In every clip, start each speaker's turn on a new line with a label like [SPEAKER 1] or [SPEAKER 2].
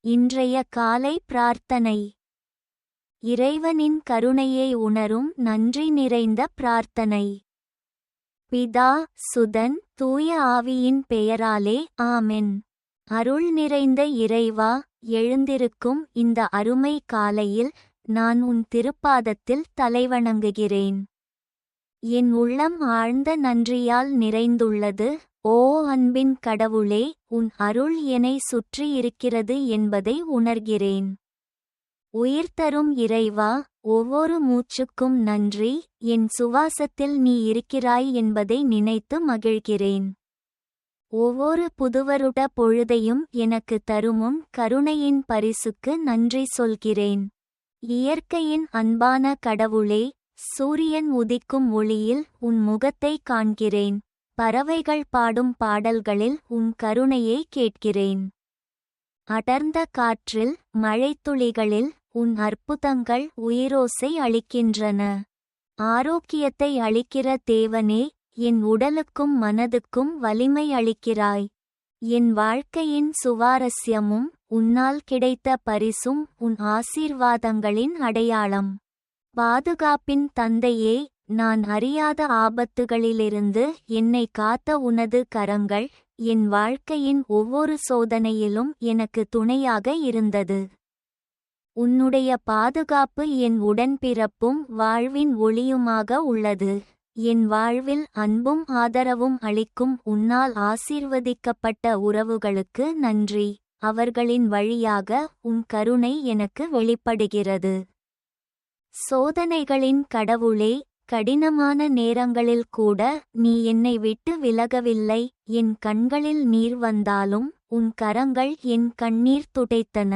[SPEAKER 1] இன்றைய காலை பிரார்த்தனை. இறைவனின் கருணையை உணரும் நன்றி நிறைந்த பிரார்த்தனை. பிதா சுதன் தூய ஆவியின் பெயராலே ஆமென். அருள் நிறைந்த இறைவா எழுந்திருக்கும் இந்த அருமை காலையில் நான் உன் திருப்பாதத்தில் தலைவணங்குகிறேன். என் உள்ளம் ஆழ்ந்த நன்றியால் நிறைந்துள்ளது. ஓ அன்பின் கடவுளே உன் அருள் என்னை சுற்றியிருக்கிறது என்பதை உணர்கிறேன். உயிர் தரும் இறைவா ஒவ்வொரு மூச்சுக்கும் நன்றி என் சுவாசத்தில் நீ இருக்கிறாய் என்பதை நினைத்து மகிழ்கிறேன். ஒவ்வொரு புதுவருட பொழுதையும் எனக்கு தருமும் கருணையின் பரிசுக்கு நன்றி சொல்கிறேன். இயற்கையின் அன்பான கடவுளே சூரியன் உதிக்கும் ஒளியில் உன் முகத்தை காண்கிறேன். பறவைகள் பாடும் பாடல்களில் உன் கருணையை கேட்கிறேன். அடர்ந்த காற்றில் மழைத்துளிகளில் உன் அற்புதங்கள் உயிரோசை அளிக்கின்றன. ஆரோக்கியத்தை அளிக்கிற தேவனே என் உடலுக்கும் மனதுக்கும் வலிமை அளிக்கிறாய். என் வாழ்க்கையின் சுவாரஸ்யமும் உன்னால் கிடைத்த பரிசும் உன் ஆசீர்வாதங்களின் அடையாளம். பாதுகாப்பின் தந்தையே நான் அறியாத ஆபத்துகளிலிருந்து என்னை காத்த உனது கரங்கள் என் வாழ்க்கையின் ஒவ்வொரு சோதனையிலும் எனக்கு துணையாக இருந்தது. உன்னுடைய பாதுகாப்பு என் உடன்பிறப்பும் வாழ்வின் ஒளியுமாக உள்ளது. என் வாழ்வில் அன்பும் ஆதரவும் அளிக்கும் உன்னால் ஆசீர்வதிக்கப்பட்ட உறவுகளுக்கு நன்றி. அவர்களின் வழியாக உன் கருணை எனக்கு வெளிப்படுகிறது. சோதனைகளின் கடவுளே கடினமான நேரங்களில் கூட நீ என்னை விட்டு விலகவில்லை. என் கண்களில் நீர் வந்தாலும் உன் கரங்கள் என் கண்ணீர் துடைத்தன.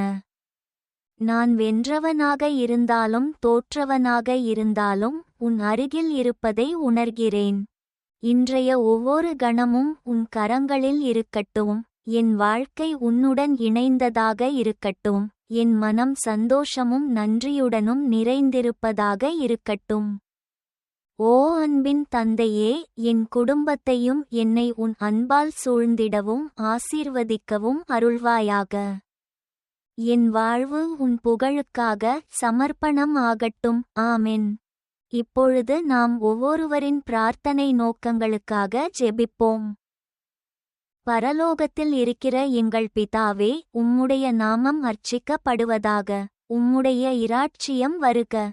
[SPEAKER 1] நான் வென்றவனாக இருந்தாலும் தோற்றவனாக இருந்தாலும் உன் அருகில் இருப்பதை உணர்கிறேன். இன்றைய ஒவ்வொரு கணமும் உன் கரங்களில் இருக்கட்டும். என் வாழ்க்கை உன்னுடன் இணைந்ததாக இருக்கட்டும். என் மனம் சந்தோஷமும் நன்றியுடனும் நிறைந்திருப்பதாக இருக்கட்டும். ஓ அன்பின் தந்தையே என் குடும்பத்தையும் என்னை உன் அன்பால் சூழ்ந்திடவும் ஆசீர்வதிக்கவும் அருள்வாயாக. என் வாழ்வு உன் புகழுக்காக சமர்ப்பணம் ஆகட்டும் ஆமென். இப்பொழுது நாம் ஒவ்வொருவரின் பிரார்த்தனை நோக்கங்களுக்காக ஜெபிப்போம். பரலோகத்தில் இருக்கிற எங்கள் பிதாவே உம்முடைய நாமம் அர்ச்சிக்கப்படுவதாக உம்முடைய இராட்சியம் வருக.